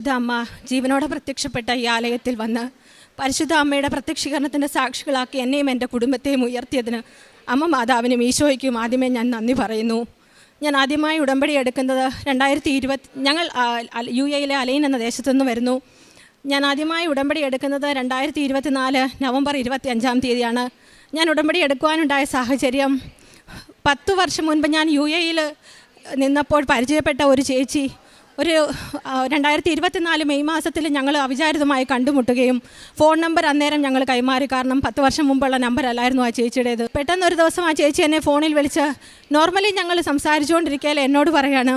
പരിശുദ്ധ അമ്മ ജീവനോടെ പ്രത്യക്ഷപ്പെട്ട ഈ ആലയത്തിൽ വന്ന് പരിശുദ്ധ അമ്മയുടെ പ്രത്യക്ഷീകരണത്തിന്റെ സാക്ഷികളാക്കി എന്നെയും എന്റെ കുടുംബത്തെയും ഉയർത്തിയതിന് അമ്മ മാതാവിനും ഈശോയ്ക്കും ആദ്യമേ ഞാൻ നന്ദി പറയുന്നു. ഞാൻ ആദ്യമായി ഉടമ്പടി എടുക്കുന്നത് രണ്ടായിരത്തി ഇരുപത്തി ഞങ്ങൾ യു എയിലെ അലൈൻ എന്ന ദേശത്തു നിന്ന് വരുന്നു. ഞാൻ ആദ്യമായി ഉടമ്പടി എടുക്കുന്നത് രണ്ടായിരത്തി ഇരുപത്തിനാല് നവംബർ ഇരുപത്തി അഞ്ചാം തീയതിയാണ്. ഞാൻ ഉടമ്പടി എടുക്കുവാനുണ്ടായ സാഹചര്യം പത്തു വർഷം മുൻപ് ഞാൻ യു എയിൽ നിന്നപ്പോൾ പരിചയപ്പെട്ട ഒരു ചേച്ചി ഒരു രണ്ടായിരത്തി ഇരുപത്തിനാല് മെയ് മാസത്തിൽ ഞങ്ങൾ അവിചാരിതമായി കണ്ടുമുട്ടുകയും ഫോൺ നമ്പർ അന്നേരം ഞങ്ങൾ കൈമാറി. കാരണം പത്ത് വർഷം മുമ്പുള്ള നമ്പർ അല്ലായിരുന്നു ആ ചേച്ചിയുടേത്. പെട്ടെന്ന് ഒരു ദിവസം ആ ചേച്ചി എന്നെ ഫോണിൽ വിളിച്ച് നോർമലി ഞങ്ങൾ സംസാരിച്ചുകൊണ്ടിരിക്കുകയാൽ എന്നോട് പറയാണ്.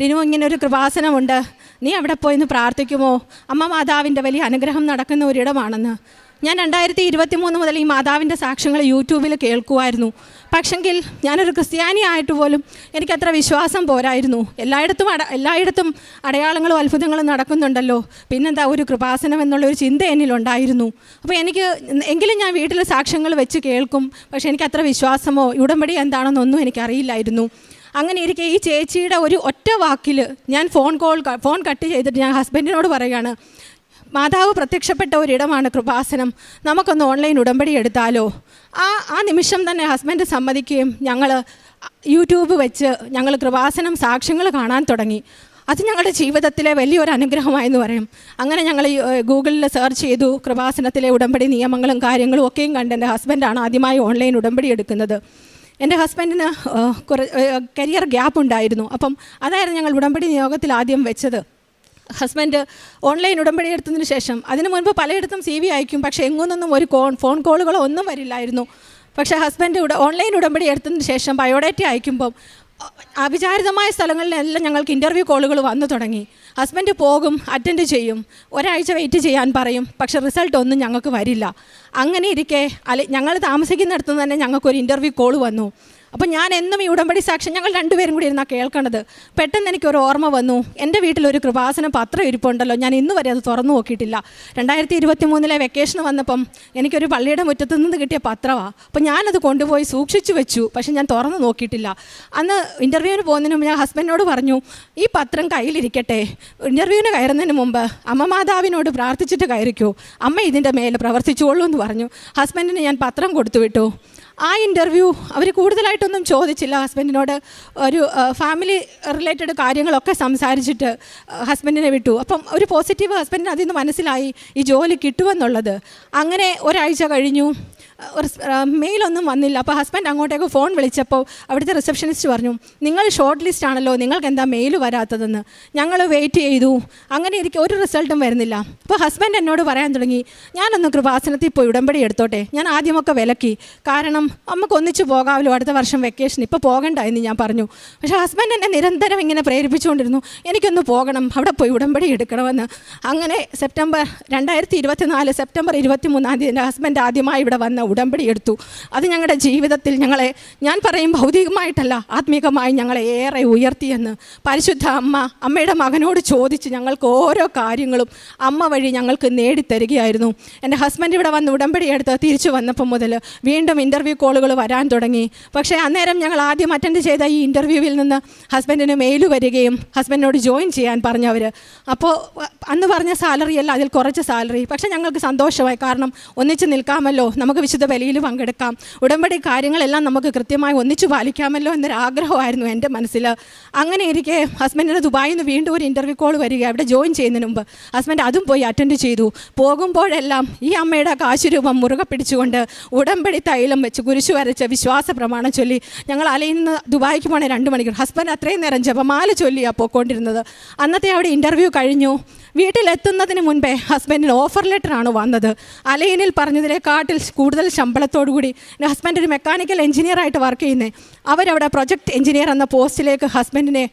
ഡിനു ഇങ്ങനെ ഒരു കൃപാസനമുണ്ട്. നീ അവിടെ പോയിന്ന് പ്രാർത്ഥിക്കുമോ? അമ്മ മാതാവിന്റെ വലിയ അനുഗ്രഹം നടക്കുന്ന ഒരിടമാണെന്ന്. ഞാൻ രണ്ടായിരത്തി ഇരുപത്തി മൂന്ന് മുതൽ ഈ മാതാവിന്റെ സാക്ഷ്യങ്ങൾ യൂട്യൂബിൽ കേൾക്കുമായിരുന്നു. പക്ഷെങ്കിൽ ഞാനൊരു ക്രിസ്ത്യാനി ആയിട്ട് പോലും എനിക്കത്ര വിശ്വാസം പോരായിരുന്നു. എല്ലായിടത്തും അട എല്ലായിടത്തും അടയാളങ്ങളും അത്ഭുതങ്ങളും നടക്കുന്നുണ്ടല്ലോ. പിന്നെന്താ ഒരു കൃപാസനം എന്നുള്ളൊരു ചിന്ത എന്നിലുണ്ടായിരുന്നു. അപ്പോൾ എനിക്ക് എങ്കിലും ഞാൻ വീട്ടിൽ സാക്ഷ്യങ്ങൾ വെച്ച് കേൾക്കും. പക്ഷേ എനിക്കത്ര വിശ്വാസമോ ഉടമ്പടി എന്താണെന്നൊന്നും എനിക്കറിയില്ലായിരുന്നു. അങ്ങനെ ഇരിക്കെ ഈ ചേച്ചിയുടെ ഒരു ഒറ്റ വാക്കിൽ ഞാൻ ഫോൺ കോൾ ഫോൺ കട്ട് ചെയ്തിട്ട് ഞാൻ ഹസ്ബൻഡിനോട് പറയുകയാണ് മാതാവ് പ്രത്യക്ഷപ്പെട്ട ഒരിടമാണ് കൃപാസനം. നമുക്കൊന്ന് ഓൺലൈൻ ഉടമ്പടി എടുത്താലോ? ആ ആ നിമിഷം തന്നെ ഹസ്ബൻഡ് സമ്മതിക്കുകയും ഞങ്ങൾ യൂട്യൂബ് വെച്ച് ഞങ്ങൾ കൃപാസനം സാക്ഷ്യങ്ങൾ കാണാൻ തുടങ്ങി. അത് ഞങ്ങളുടെ ജീവിതത്തിലെ വലിയൊരു അനുഗ്രഹമായെന്ന് പറയും. അങ്ങനെ ഞങ്ങൾ ഗൂഗിളിൽ സെർച്ച് ചെയ്തു കൃപാസനത്തിലെ ഉടമ്പടി നിയമങ്ങളും കാര്യങ്ങളും ഒക്കെയും കണ്ട് എന്റെ ഹസ്ബൻഡാണ് ആദ്യമായി ഓൺലൈൻ ഉടമ്പടി എടുക്കുന്നത്. എന്റെ ഹസ്ബൻഡിന് കുറേ കരിയർ ഗ്യാപ്പ് ഉണ്ടായിരുന്നു. അപ്പം അതായിരുന്നു ഞങ്ങൾ ഉടമ്പടി നിയോഗത്തിൽ ആദ്യം വെച്ചത്. ഹസ്ബൻഡ് ഓൺലൈൻ ഉടമ്പടി എടുത്തതിന് ശേഷം അതിനു മുൻപ് പലയിടത്തും സി വി അയക്കും പക്ഷേ എങ്ങൊന്നും ഒരു കോൺ ഫോൺ കോളുകളോ ഒന്നും വരില്ലായിരുന്നു. പക്ഷേ ഹസ്ബൻഡ് ഓൺലൈൻ ഉടമ്പടി എടുത്തതിന് ശേഷം ബയോഡേറ്റ അയക്കുമ്പം അവിചാരിതമായ സ്ഥലങ്ങളിലെല്ലാം ഞങ്ങൾക്ക് ഇന്റർവ്യൂ കോളുകൾ വന്നു തുടങ്ങി. ഹസ്ബൻഡ് പോകും അറ്റൻഡ് ചെയ്യും ഒരാഴ്ച വെയിറ്റ് ചെയ്യാൻ പറയും പക്ഷെ റിസൾട്ട് ഒന്നും ഞങ്ങൾക്ക് വരില്ല. അങ്ങനെ ഇരിക്കെ അല്ലെ ഞങ്ങൾ താമസിക്കുന്നിടത്തുനിന്ന് തന്നെ ഞങ്ങൾക്കൊരു ഇന്റർവ്യൂ കോൾ വന്നു. അപ്പോൾ ഞാൻ എന്നും ഈ ഉടമ്പടി സാക്ഷ്യം ഞങ്ങൾ രണ്ടുപേരും കൂടി ഇരുന്നാണ് കേൾക്കണത്. പെട്ടെന്ന് എനിക്ക് ഒരു ഓർമ്മ വന്നു. എന്റെ വീട്ടിലൊരു കൃപാസന പത്രം ഇരിപ്പുണ്ടല്ലോ. ഞാൻ ഇന്ന് വരെ അത് തുറന്നു നോക്കിയിട്ടില്ല. രണ്ടായിരത്തി ഇരുപത്തി മൂന്നിലെ വെക്കേഷൻ വന്നപ്പം എനിക്കൊരു പള്ളിയുടെ മുറ്റത്തു നിന്ന് കിട്ടിയ പത്രമാണ് അപ്പോൾ ഞാനത് കൊണ്ടുപോയി സൂക്ഷിച്ചു വെച്ചു. പക്ഷെ ഞാൻ തുറന്നു നോക്കിയിട്ടില്ല. അന്ന് ഇന്റർവ്യൂവിന് പോകുന്നതിന് ഞാൻ ഹസ്ബൻഡിനോട് പറഞ്ഞു ഈ പത്രം കയ്യിലിരിക്കട്ടെ. ഇന്റർവ്യൂവിന് കയറുന്നതിന് മുമ്പ് അമ്മ മാതാവിനോട് പ്രാർത്ഥിച്ചിട്ട് കയറിക്കൂ. അമ്മ ഇതിന്റെ മേലെ പ്രവർത്തിച്ചോളൂ എന്ന് പറഞ്ഞു. ഹസ്ബൻഡിന് ഞാൻ പത്രം കൊടുത്തു വിട്ടു. ആ ഇന്റർവ്യൂ അവർ കൂടുതലായിട്ടൊന്നും ചോദിച്ചില്ല. ഹസ്ബൻഡിനോട് ഒരു ഫാമിലി റിലേറ്റഡ് കാര്യങ്ങളൊക്കെ സംസാരിച്ചിട്ട് ഹസ്ബൻഡിനെ വിട്ടു. അപ്പം ഒരു പോസിറ്റീവ് ഹസ്ബൻഡിന് അതിൽ നിന്ന് മനസ്സിലായി ഈ ജോലി കിട്ടുമെന്നുള്ളത്. അങ്ങനെ ഒരാഴ്ച കഴിഞ്ഞു. മെയിലൊന്നും വന്നില്ല. അപ്പോൾ ഹസ്ബൻഡ് അങ്ങോട്ടേക്ക് ഫോൺ വിളിച്ചപ്പോൾ അവിടുത്തെ റിസപ്ഷനിസ്റ്റ് പറഞ്ഞു നിങ്ങൾ ഷോർട്ട് ലിസ്റ്റ് ആണല്ലോ നിങ്ങൾക്ക് എന്താ മെയിൽ വരാത്തതെന്ന്? ഞങ്ങൾ വെയിറ്റ് ചെയ്തു. അങ്ങനെ ഇരിക്കും ഒരു റിസൾട്ടും വരുന്നില്ല. അപ്പോൾ ഹസ്ബൻഡ് എന്നോട് പറയാൻ തുടങ്ങി ഞാനൊന്ന് കൃപാസനത്തിൽ പോയി ഉടമ്പടി എടുത്തോട്ടെ. ഞാൻ ആദ്യമൊക്കെ വിലക്കി. കാരണം നമുക്ക് ഒന്നിച്ച് പോകാമല്ലോ അടുത്ത വർഷം വെക്കേഷൻ ഇപ്പോൾ പോകണ്ട എന്ന് ഞാൻ പറഞ്ഞു. പക്ഷേ ഹസ്ബൻഡ് എന്നെ നിരന്തരം ഇങ്ങനെ പ്രേരിപ്പിച്ചുകൊണ്ടിരുന്നു എനിക്കൊന്ന് പോകണം അവിടെ പോയി ഉടമ്പടി എടുക്കണമെന്ന്. അങ്ങനെ സെപ്റ്റംബർ രണ്ടായിരത്തി ഇരുപത്തിനാല് സെപ്റ്റംബർ ഇരുപത്തി മൂന്നാം തീയതി എന്റെ ഹസ്ബൻഡ് ആദ്യമായി ഇവിടെ വന്ന. ഉടമ്പടി എടുത്തു. അത് ഞങ്ങളുടെ ജീവിതത്തിൽ ഞങ്ങളെ ഞാൻ പറയും ഭൗതികമായിട്ടല്ല ആത്മീകമായി ഞങ്ങളെ ഏറെ ഉയർത്തിയെന്ന് പരിശുദ്ധ അമ്മ അമ്മയുടെ മകനോട് ചോദിച്ച് ഞങ്ങൾക്ക് ഓരോ കാര്യങ്ങളും അമ്മ വഴി ഞങ്ങൾക്ക് നേടിത്തരികയായിരുന്നു. എന്റെ ഹസ്ബൻഡ് ഇവിടെ വന്ന് ഉടമ്പടി എടുത്ത് തിരിച്ചു വന്നപ്പോൾ മുതൽ വീണ്ടും ഇന്റർവ്യൂ കോളുകൾ വരാൻ തുടങ്ങി. പക്ഷേ അന്നേരം ഞങ്ങൾ ആദ്യം അറ്റൻഡ് ചെയ്ത ഈ ഇന്റർവ്യൂവിൽ നിന്ന് ഹസ്ബൻഡിന് മെയിൽ വരികയും ഹസ്ബൻഡിനോട് ജോയിൻ ചെയ്യാൻ പറഞ്ഞവർ അപ്പോൾ അന്ന് പറഞ്ഞ സാലറി അല്ല അതിൽ കുറച്ച് സാലറി പക്ഷേ ഞങ്ങൾക്ക് സന്തോഷമായി. കാരണം ഒന്നിച്ച് നിൽക്കാമല്ലോ നമുക്ക് വിശുദ്ധ ബലിയിൽ പങ്കെടുക്കാം. ഉടമ്പടി കാര്യങ്ങളെല്ലാം നമുക്ക് കൃത്യമായി ഒന്നിച്ചു പാലിക്കാമല്ലോ എന്നൊരു ആഗ്രഹമായിരുന്നു എന്റെ മനസ്സിൽ. അങ്ങനെ ഇരിക്കെ ഹസ്ബൻഡിന് ദുബായിൽ നിന്ന് വീണ്ടും ഒരു ഇന്റർവ്യൂ കോൾ വരിക അവിടെ ജോയിൻ ചെയ്യുന്നതിന് മുമ്പ് ഹസ്ബൻഡ് അതും പോയി അറ്റൻഡ് ചെയ്തു. പോകുമ്പോഴെല്ലാം ഈ അമ്മയുടെ കാശുരൂപം മുറുകെ പിടിച്ചുകൊണ്ട് ഉടമ്പടി തൈലം വെച്ച് കുരിശു വരച്ച് വിശ്വാസ പ്രമാണം ചൊല്ലി ഞങ്ങൾ അലയിൽ നിന്ന് ദുബായിക്ക് പോണേ രണ്ട് മണിക്കൂർ. ഹസ്ബൻഡ് അത്രയും നേരം ജപമാല ചൊല്ലിയാണ് പോയിക്കൊണ്ടിരുന്നത് അന്നത്തെ അവിടെ ഇന്റർവ്യൂ കഴിഞ്ഞു. വീട്ടിലെത്തുന്നതിന് മുൻപേ ഹസ്ബൻഡിന് ഓഫർ ലെറ്ററാണ് വന്നത്. അലൈനിൽ പറഞ്ഞതിനെക്കാട്ടിൽ കൂടുതൽ ശമ്പളത്തോടു കൂടി എന്റെ ഹസ്ബൻഡ് ഒരു മെക്കാനിക്കൽ എഞ്ചിനീയറായിട്ട് വർക്ക് ചെയ്യുന്നത് അവരവിടെ പ്രൊജക്ട് എഞ്ചിനീയർ എന്ന പോസ്റ്റിലേക്ക് ഹസ്ബൻഡിനെ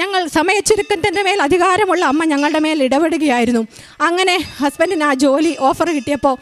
ഞങ്ങൾ സമയച്ചുരുക്കത്തിന്റെ മേൽ അധികാരമുള്ള അമ്മ ഞങ്ങളുടെ മേൽ ഇടപെടുകയായിരുന്നു. അങ്ങനെ ഹസ്ബൻഡിന് ആ ജോലി ഓഫർ കിട്ടിയപ്പോൾ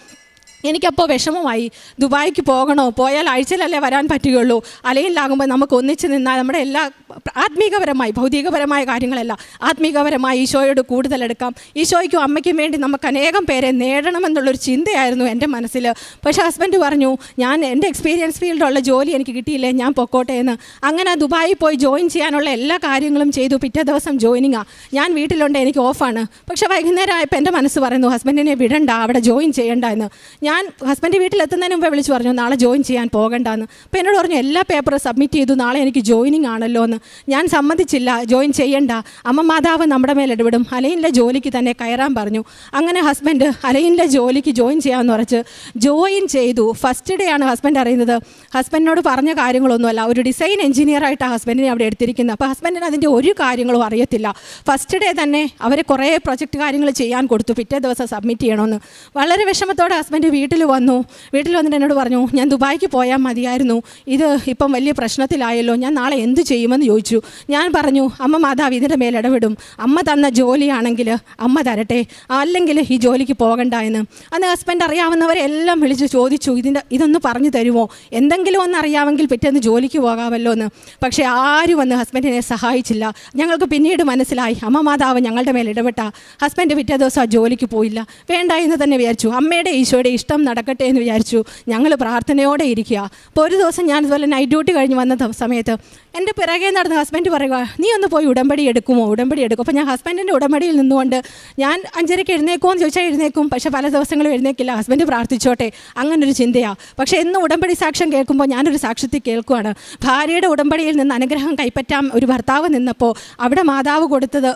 എനിക്കപ്പോൾ വിഷമമായി. ദുബായിക്ക് പോകണോ? പോയാൽ ആഴ്ചയിലല്ലേ വരാൻ പറ്റുകയുള്ളൂ. അലയിലാകുമ്പോൾ നമുക്ക് ഒന്നിച്ച് നിന്നാൽ നമ്മുടെ എല്ലാ ആത്മീകപരമായി ഭൗതികപരമായ കാര്യങ്ങളല്ല ആത്മീകപരമായി ഈശോയോട് കൂടുതലെടുക്കാം ഈശോയ്ക്കും അമ്മയ്ക്കും വേണ്ടി നമുക്ക് അനേകം പേരെ നേടണമെന്നുള്ളൊരു ചിന്തയായിരുന്നു എന്റെ മനസ്സിൽ പക്ഷേ ഹസ്ബൻഡ് പറഞ്ഞു ഞാൻ എന്റെ എക്സ്പീരിയൻസ് ഫീൽഡുള്ള ജോലി എനിക്ക് കിട്ടിയില്ലേ? ഞാൻ പൊക്കോട്ടെ എന്ന്. അങ്ങനെ ദുബായിൽ പോയി ജോയിൻ ചെയ്യാനുള്ള എല്ലാ കാര്യങ്ങളും ചെയ്തു. പിറ്റേ ദിവസം ജോയിനിങ്ങാണ് ഞാൻ വീട്ടിലുണ്ട് എനിക്ക് ഓഫാണ്. പക്ഷേ വൈകുന്നേരം ആയപ്പോൾ എന്റെ മനസ്സ് പറയുന്നു ഹസ്ബൻഡിനെ വിടണ്ട അവിടെ ജോയിൻ ചെയ്യണ്ട എന്ന്. ഞാൻ ഹസ്ബൻഡ് വീട്ടിലെത്തുന്നതിന് മുമ്പേ വിളിച്ച് പറഞ്ഞു നാളെ ജോയിൻ ചെയ്യാൻ പോകണ്ടെന്ന്. അപ്പോൾ എന്നോട് പറഞ്ഞു എല്ലാ പേപ്പറും സബ്മിറ്റ് ചെയ്തു നാളെ എനിക്ക് ജോയിനിങ് ആണല്ലോ എന്ന് ഞാൻ സമ്മതിച്ചില്ല ജോയിൻ ചെയ്യണ്ട. അമ്മ മാതാവ് നമ്മുടെ മേൽ ഇടപെടും. അലയിന്റെ ജോലിക്ക് തന്നെ കയറാൻ പറഞ്ഞു. അങ്ങനെ ഹസ്ബൻഡ് അലയിന്റെ ജോലിക്ക് ജോയിൻ ചെയ്യാമെന്ന് പറഞ്ഞ് ജോയിൻ ചെയ്തു. ഫസ്റ്റ് ഡേ ആണ് ഹസ്ബൻഡ് അറിയുന്നത്. ഹസ്ബൻഡിനോട് പറഞ്ഞ കാര്യങ്ങളൊന്നുമല്ല. ഒരു ഡിസൈൻ എഞ്ചിനീയറായിട്ടാണ് ഹസ്ബൻഡിനെ അവിടെ എടുത്തിരിക്കുന്നത്. അപ്പോൾ ഹസ്ബൻഡിന് അതിന്റെ ഒരു കാര്യങ്ങളും അറിയത്തില്ല. ഫസ്റ്റ് ഡേ തന്നെ അവരെ കുറേ പ്രൊജക്റ്റ് കാര്യങ്ങൾ ചെയ്യാൻ കൊടുത്തു. പിറ്റേ ദിവസം സബ്മിറ്റ് ചെയ്യണമെന്ന്. വളരെ വിഷമത്തോടെ ഹസ്ബൻഡ് വീട്ടിൽ വന്നു. വീട്ടിൽ വന്നിട്ട് എന്നോട് പറഞ്ഞു ഞാൻ ദുബായിക്ക് പോയാൽ മതിയായിരുന്നു. ഇത് ഇപ്പം വലിയ പ്രശ്നത്തിലായല്ലോ. ഞാൻ നാളെ എന്ത് ചെയ്യുമെന്ന് ചോദിച്ചു. ഞാൻ പറഞ്ഞു അമ്മ മാതാവ് ഇതിന്റെ മേൽ ഇടപെടും. അമ്മ തന്ന ജോലിയാണെങ്കിൽ അമ്മ തരട്ടെ. അല്ലെങ്കിൽ ഈ ജോലിക്ക് പോകണ്ട എന്ന്. അന്ന് ഹസ്ബൻഡ് അറിയാവുന്നവരെല്ലാം വിളിച്ച് ചോദിച്ചു ഇതിന്റെ ഇതൊന്ന് പറഞ്ഞു തരുമോ? എന്തെങ്കിലും ഒന്ന് അറിയാമെങ്കിൽ പിറ്റേന്ന് ജോലിക്ക് പോകാമല്ലോ എന്ന്. പക്ഷേ ആരും വന്ന് ഹസ്ബൻഡിനെ സഹായിച്ചില്ല. ഞങ്ങൾക്ക് പിന്നീട് മനസ്സിലായി അമ്മ മാതാവ് ഞങ്ങളുടെ മേൽ ഇടപെട്ട. ഹസ്ബൻഡ് പിറ്റേ ദിവസം ആ ജോലിക്ക് പോയില്ല. വേണ്ട എന്ന് തന്നെ വിചാരിച്ചു. അമ്മയുടെ ഈശോയുടെ ഇഷ്ടം നടക്കട്ടെ എന്ന് വിചാരിച്ചു. ഞങ്ങൾ പ്രാർത്ഥനയോടെ ഇരിക്കുക. അപ്പോൾ ഒരു ദിവസം ഞാൻ ഇതുപോലെ നൈറ്റ് ഡ്യൂട്ടി കഴിഞ്ഞ് വന്ന സമയത്ത് എന്റെ പിറകെ നടന്ന് ഹസ്ബൻഡ് പറയുക നീ ഒന്ന് പോയി ഉടമ്പടി എടുക്കുമോ? ഉടമ്പടി എടുക്കും. അപ്പോൾ ഞാൻ ഹസ്ബൻഡിന്റെ ഉടമ്പടിയിൽ നിന്നുകൊണ്ട് ഞാൻ അഞ്ചരയ്ക്ക് എഴുന്നേക്കുമോ എന്ന് ചോദിച്ചാൽ എഴുന്നേക്കും പക്ഷേ പല ദിവസങ്ങളും എഴുന്നേക്കില്ല. ഹസ്ബൻഡ് പ്രാർത്ഥിച്ചോട്ടെ. അങ്ങനൊരു ചിന്തയാണ് പക്ഷേ എന്നും ഉടമ്പടി സാക്ഷ്യം കേൾക്കുമ്പോൾ ഞാനൊരു സാക്ഷ്യത്തിൽ കേൾക്കുവാണ്. ഭാര്യയുടെ ഉടമ്പടിയിൽ നിന്ന് അനുഗ്രഹം കൈപ്പറ്റാൻ ഒരു ഭർത്താവ് നിന്നപ്പോൾ അവിടെ മാതാവ് കൊടുത്തത്